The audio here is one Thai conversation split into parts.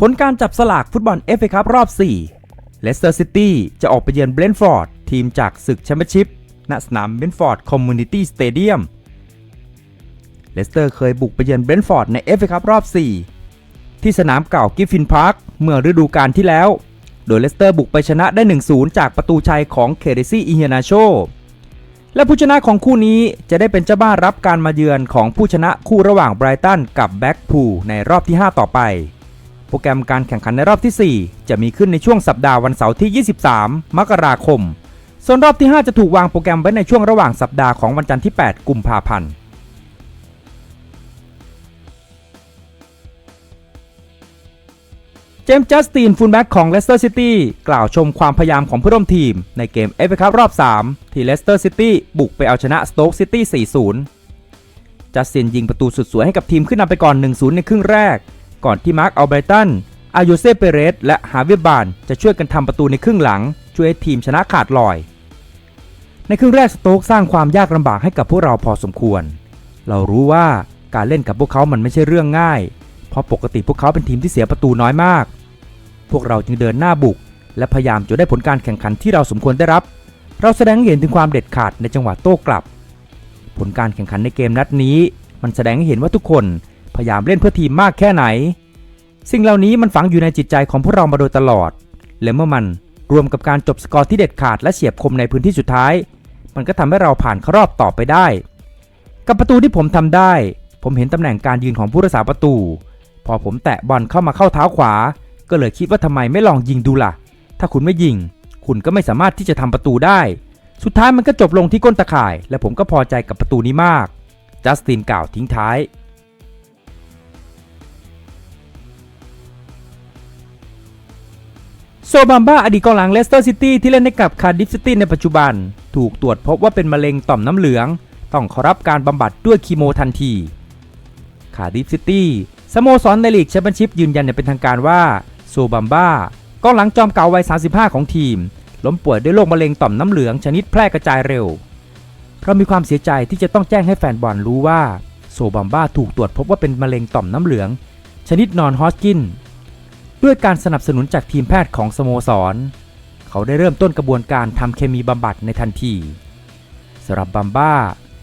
ผลการจับสลากฟุตบอลเอฟเอคัพรอบ 4 เลสเตอร์ซิตี้จะออกไปเยือนเบรนฟอร์ดทีมจากศึกแชมเปี้ยนชิพณสนามเบรนฟอร์ดคอมมูนิตี้สเตเดียมเลสเตอร์เคยบุกไปเยือนเบรนฟอร์ดในเอฟเอคัพรอบ 4 ที่สนามเก่ากิฟฟินพาร์คเมื่อฤดูกาลที่แล้ว โดยเลสเตอร์บุกไปชนะได้ 1-0 จากประตูชัยของเคเดซี่อิเฮนาโชและผู้ชนะของคู่นี้จะได้เป็นเจ้าบ้านรับการมาเยือนของผู้ชนะคู่ระหว่างไบรตันกับแบ็กพูลในรอบที่ 5 ต่อไป โปรแกรมการแข่งขันในรอบที่ 4 จะมีขึ้นในช่วงสัปดาห์วันเสาร์ที่ 23 มกราคม ส่วนรอบที่ 5 จะถูกวางโปรแกรมไว้ในช่วงระหว่างสัปดาห์ของวันจันทร์ที่ 8 กุมภาพันธ์เจมส์จัสตินฟูลแบ็กของเลสเตอร์ซิตี้กล่าวชมความพยายามของผู้ร่วมทีม ในเกมเอฟเอคัพรอบ 3 ที่เลสเตอร์ซิตี้บุกไปเอาชนะสโต๊กซิตี้ 4-0 จัสตินยิงประตูสุดสวยให้กับทีมขึ้นนำไปก่อน 1-0 ในครึ่งแรก ก่อนที่มาร์คอัลเบรตัน อายุเซเปเรส และฮาเวียบาน จะช่วยกันทำประตูในครึ่งหลัง ช่วยให้ทีมชนะขาดลอย ในครึ่งแรกสโต๊กสร้างความยากลำบากให้กับพวกเราพอสมควร เรารู้ว่าการเล่นกับพวกเขามันไม่ใช่เรื่องง่าย เพราะปกติพวกเขาเป็นทีมที่เสียประตูน้อยมาก พวกเราจึงเดินหน้าบุก และพยายามจนได้ผลการแข่งขันที่เราสมควรได้รับ เราแสดงให้เห็นถึงความเด็ดขาดในจังหวะโต้กลับ ผลการแข่งขันในเกมนัดนี้ มันแสดงให้เห็นว่าทุกคน พยายามเล่นเพื่อทีมมากแค่ไหน สิ่งเหล่านี้มันฝังอยู่ในจิตใจของพวกเรามาโดยตลอด และเมื่อมันรวมกับการจบสกอร์ที่เด็ดขาดและเฉียบคมในพื้นที่สุดท้าย มันก็ทำให้เราผ่านเข้ารอบต่อไปได้ กับประตูที่ผมทำได้ ผมเห็นตำแหน่งการยืนของผู้รักษาประตู พอผมแตะบอลเข้ามาเข้าเท้าขวา ก็เลยคิดว่าทำไมไม่ลองยิงดูล่ะ ถ้าคุณไม่ยิง คุณก็ไม่สามารถที่จะทำประตูได้ สุดท้ายมันก็จบลงที่ก้นตะข่าย และผมก็พอใจกับประตูนี้มาก จัสตินกล่าวทิ้งท้าย โซบัมบ้าอดีตกองหลังเลสเตอร์ซิตี้ที่เล่นให้กับคาร์ดิฟซิตี้ในปัจจุบัน ถูกตรวจพบว่าเป็นมะเร็งต่อมน้ำเหลือง ต้องข้ารับการบำบัดด้วยคีโมทันทีคาร์ดิฟซิตี้สโมสรในลีกแชมเปี้ยนชิพยืนยันอย่างเป็นทางการว่าโซบัมบ้ากองหลังจอมเก่าวัย 35 ของทีม ล้มป่วยด้วยโรคมะเร็งต่อมน้ำเหลืองชนิดแพร่กระจายเร็ว เรามีความเสียใจที่จะต้องแจ้งให้แฟนบอลรู้ว่า โซบัมบ้าถูกตรวจพบว่าเป็นมะเร็งต่อมน้ำเหลือง ชนิดนอนฮอสกิน ด้วยการสนับสนุนจากทีมแพทย์ของสโมสร เขาได้เริ่มต้นกระบวนการทำเคมีบำบัดในทันทีสำหรับบัมบ้า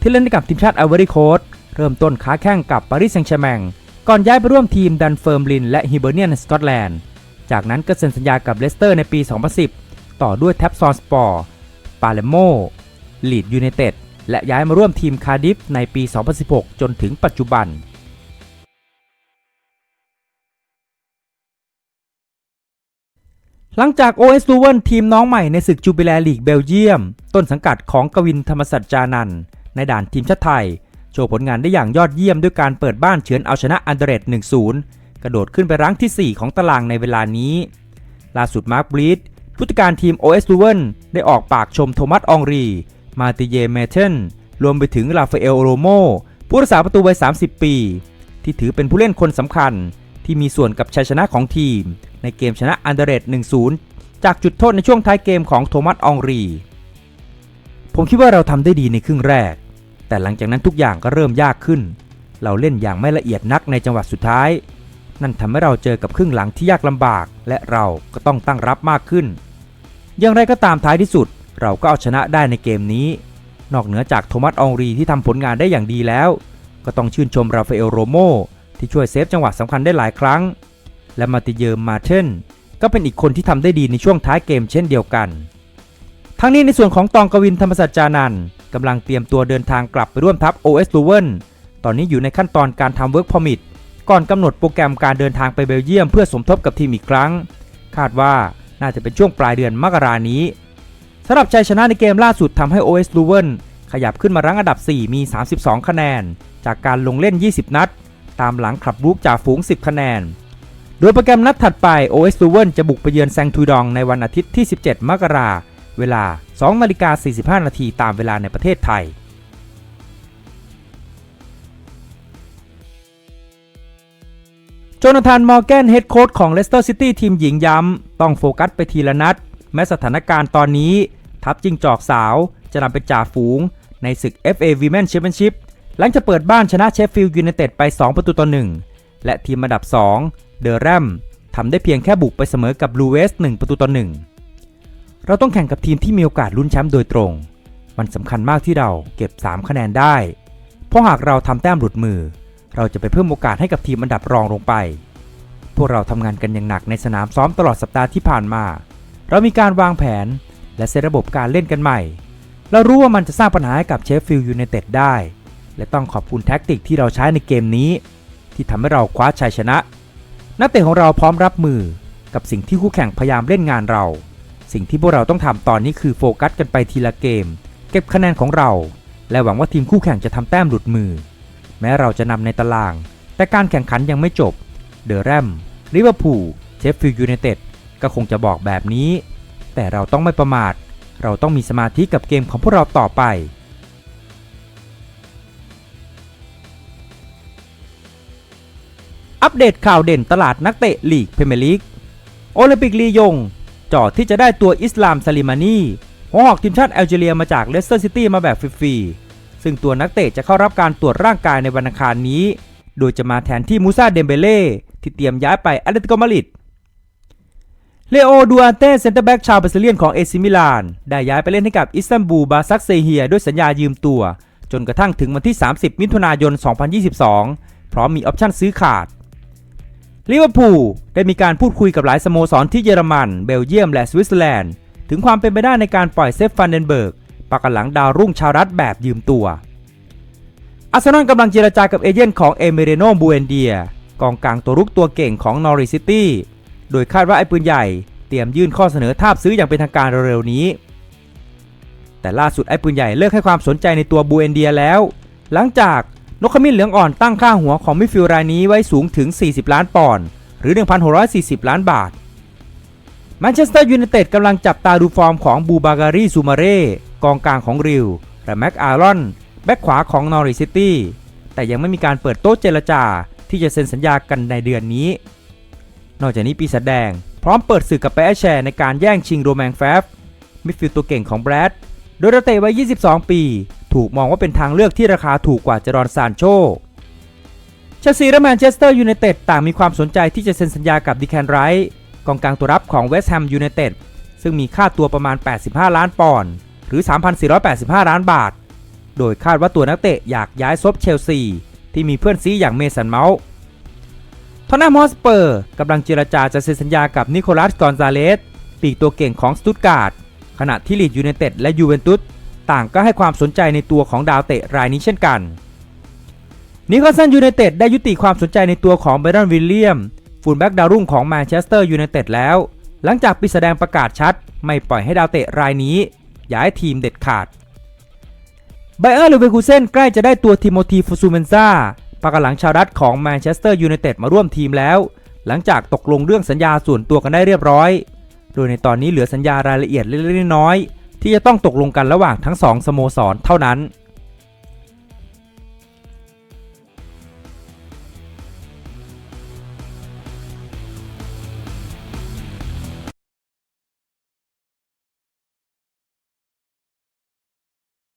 ที่เล่นกับทีมชาติไอวอรี่โคสเริ่มต้นค้าแข่งกับปารีสแซงต์แชร์แมงก่อนย้ายไปร่วมทีมดันเฟิร์มลินและฮิเบอร์เนียนสกอตแลนด์ จากนั้นก็เซ็นสัญญากับเลสเตอร์ในปี 2010 ต่อด้วยแท็บซอนสปอร์ปาเลโมลีดยูไนเต็ดและย้ายมาร่วมทีมคาร์ดิฟในปี 2016 จนถึงปัจจุบัน หลังจาก OS ลูเวนทีมน้องใหม่ในศึกจูบิแลลีกเบลเยียม ต้นสังกัดของกวินธรรมสัจจานันในด่านทีมชาติไทย โชว์ผลงานได้อย่างยอดเยี่ยมด้วยการเปิดบ้านเฉือนเอาชนะอันเดเรต1-0 กระโดดขึ้นไปรั้งที่ 4 ของตารางในเวลานี้ ล่าสุดมาร์คบลีดผู้จัดการทีม OS ลูเวนได้ออกปากชมโทมัสอองรี มาติเยเมเทนรวมไปถึงราฟาเอลโรโมผู้รักษาประตูวัย 30 ปี ที่ถือเป็นผู้เล่นคนสำคัญที่มีส่วนกับชัยชนะของทีม ในเกมชนะอันเดเรต1-0 จากจุดโทษในช่วงท้ายเกมของโทมัสอองรี ผมคิดว่าเราทำได้ดีในครึ่งแรก แต่หลังจากนั้นทุกอย่างก็เริ่มยากขึ้น เราเล่นอย่างไม่ละเอียดนักในจังหวะสุดท้าย นั่นทำให้เราเจอกับครึ่งหลังที่ยากลำบาก และเราก็ต้องตั้งรับมากขึ้น อย่างไรก็ตามท้ายที่สุด เราก็เอาชนะได้ในเกมนี้ นอกเหนือจากโทมัสอองรีที่ทำผลงานได้อย่างดีแล้ว ก็ต้องชื่นชมราฟาเอลโรโมที่ช่วยเซฟจังหวะสำคัญได้หลายครั้ง และมาติเยอร์มาเทนก็เป็นอีกคนที่ทำได้ดีในช่วงท้ายเกมเช่นเดียวกัน ทั้งนี้ในส่วนของตองกวินธรรมสัจจานันกำลังเตรียมตัวเดินทางกลับไปร่วมทัพ OS l u v e n ตอนนี้อยู่ในขั้นตอนการทำเวิร์กพอมิทก่อนกำหนดโปรแกรมการเดินทางไปเบลเยียมเพื่อสมทบกับทีมอีกครั้ง คาดว่าน่าจะเป็นช่วงปลายเดือนมกรานี้สำหรับชัยชนะในเกมล่าสุดทำให้ OS l u v e n ขยับขึ้นมารั้งอันดับ 4 มี 32 คะแนน จากการลงเล่น 20 นัด ตามหลังขับรูกจากฝูง 10 คะแนน โดยโปรแกรมนัดถัดไป OS l u v e n จะบุกไปเยือนแซงทูดองในวันอาทิตย์ที่ 17 มกราเวลา 2 นาฬิกา 45 นาทีตามเวลาในประเทศไทยโจนาธาน มอร์แกน เฮดโค้ชของเลสเตอร์ซิตี้ทีมหญิงย้ำ ต้องโฟกัสไปทีละนัด แม้สถานการณ์ตอนนี้ ทัพจิงจอกสาว จะนำเป็นจ่าฝูง ในศึก FA Women Championship หลังจะเปิดบ้านชนะเชฟฟิลด์ยูไนเต็ดไป 2 ประตูต่อ 1 และทีมอันดับ 2 เดอะแรมทำได้เพียงแค่บุกไปเสมอกับ Blue West 1ประตูต่อ 1 เราต้องแข่งกับทีมที่มีโอกาสลุ้นแชมป์โดยตรง มันสำคัญมากที่เราเก็บ 3 คะแนนได้ เพราะหากเราทำแต้มหลุดมือ เราจะไปเพิ่มโอกาสให้กับทีมอันดับรองลงไป พวกเราทำงานกันอย่างหนักในสนามซ้อมตลอดสัปดาห์ที่ผ่านมา เรามีการวางแผน และเซตระบบการเล่นกันใหม่เรารู้ว่ามันจะสร้างปัญหาให้กับเชฟฟิลด์ยูไนเต็ดได้ และต้องขอบคุณแท็กติกที่เราใช้ในเกมนี้ ที่ทำให้เราคว้าชัยชนะ นักเตะของเราพร้อมรับมือกับสิ่งที่คู่แข่งพยายามเล่นงานเรา สิ่งที่พวกเราต้องทำตอนนี้คือโฟกัสกันไปทีละเกม เก็บคะแนนของเรา และหวังว่าทีมคู่แข่งจะทำแต้มหลุดมือ แม้เราจะนำในตาราง แต่การแข่งขันยังไม่จบ เดอะแรมลิเวอร์พูลเชฟฟิลด์ยูไนเต็ดก็คงจะบอกแบบนี้ แต่เราต้องไม่ประมาท เราต้องมีสมาธิกับเกมของพวกเราต่อไป อัปเดตข่าวเด่นตลาดนักเตะลีกพรีเมียร์ลีก โอลิมปิกลียงจอดที่จะได้ตัวอิสลามซาลิมานีหัวหอกทีมชาติแอลจีเรียมาจากเลสเตอร์ซิตี้มาแบบฟรีๆซึ่งตัวนักเตะจะเข้ารับการตรวจร่างกายในวันอังคารนี้ โดยจะมาแทนที่มูซาเดมเบเล่ที่เตรียมย้ายไปแอตเลติโกมาริดเลโอดูอาเต้เซนเตอร์แบ็กชาวบราซิเลียนของเอซิมิลาน ได้ย้ายไปเล่นให้กับอิสตันบูลบาซักเซเฮียด้วยสัญญายืมตัว จนกระทั่งถึงวันที่ 30 มิถุนายน 2022 พร้อมมีออปชั่นซื้อขาด ลิเวอร์พูลได้มีการพูดคุยกับหลายสโมสรที่เยอรมัน เบลเยียมและสวิตเซอร์แลนด์ ถึงความเป็นไปได้ในการปล่อยเซฟฟันเดนเบิร์กปากกหลังดาวรุ่งชาวรัฐแบบยืมตัวอาร์เซนอลกำลังเจรจากับเอเจนต์ของเอเมเรโนบูเอนเดียกองกลางตัวรุกตัวเก่งของนอริซิตี้โดยคาดว่าไอ้ปืนใหญ่เตรียมยื่นข้อเสนอทาบซื้ออย่างเป็นทางการเร็วๆนี้ แต่ล่าสุดไอ้ปืนใหญ่เลิกให้ความสนใจในตัวบูเอนเดียแล้ว หลังจาก นกขมิ้นเหลืองอ่อนตั้งค่าหัวของมิดฟิลด์รายนี้ไว้สูงถึง 40 ล้านปอนด์หรือ 1,640 ล้านบาทแมนเชสเตอร์ยูไนเต็ดกำลังจับตาดูฟอร์มของบูบาการีซูมาเร่กองกลางของริวและแม็กอารอน แบ็กขวาของนอริซิตี้แต่ยังไม่มีการเปิดโต๊ะเจรจาที่จะเซ็นสัญญากันในเดือนนี้ นอกจากนี้ปีศาจแดง พร้อมเปิดสื่อกับแปะแชร์ในการแย่งชิงโรแมงแฟฟมิดฟิลด์ตัวเก่งของแบรดโดยเตะวัย 22 ปี ถูกมองว่าเป็นทางเลือกที่ราคาถูกกว่าเจรอนซานโชเชลซีและแมนเชสเตอร์ยูไนเต็ดต่างมีความสนใจที่จะเซ็นสัญญากับดิแคนไรท์กองกลางตัวรับของเวสต์แฮมยูไนเต็ดซึ่งมีค่าตัวประมาณ 85 ล้านปอนด์หรือ 3,485 ล้านบาท โดยคาดว่าตัวนักเตะอยากย้ายซบเชลซี ที่มีเพื่อนซีอย่างเมสันเมาส์ทอนนัมอสเปอร์กำลังเจรจาจะเซ็นสัญญากับนิโคลัสกอนซาเลสปีกตัวเก่งของสตุตการ์ดขณะที่ลีดยูไนเต็ดและยูเวนตุส ต่างก็ให้ความสนใจในตัวของดาวเตะรายนี้เช่นกัน นิโคลสันยูไนเต็ดได้ยุติความสนใจในตัวของเบรอนวิลเลียมฟูลแบ็กดาวรุ่งของแมนเชสเตอร์ยูไนเต็ดแล้ว หลังจากปีแสดงประกาศชัด ไม่ปล่อยให้ดาวเตะรายนี้ ย้ายทีมเด็ดขาดไบเออร์เลเวอร์คูเซนใกล้จะได้ตัวทิโมธีฟูซูเมนซาปากหลังชาวรัฐของแมนเชสเตอร์ยูไนเต็ดมาร่วมทีมแล้ว หลังจากตกลงเรื่องสัญญาส่วนตัวกันได้เรียบร้อย โดยในตอนนี้เหลือสัญญารายละเอียดเล็กๆน้อยๆ ที่จะต้องตกลงกันระหว่างทั้งสองสโมสรเท่านั้น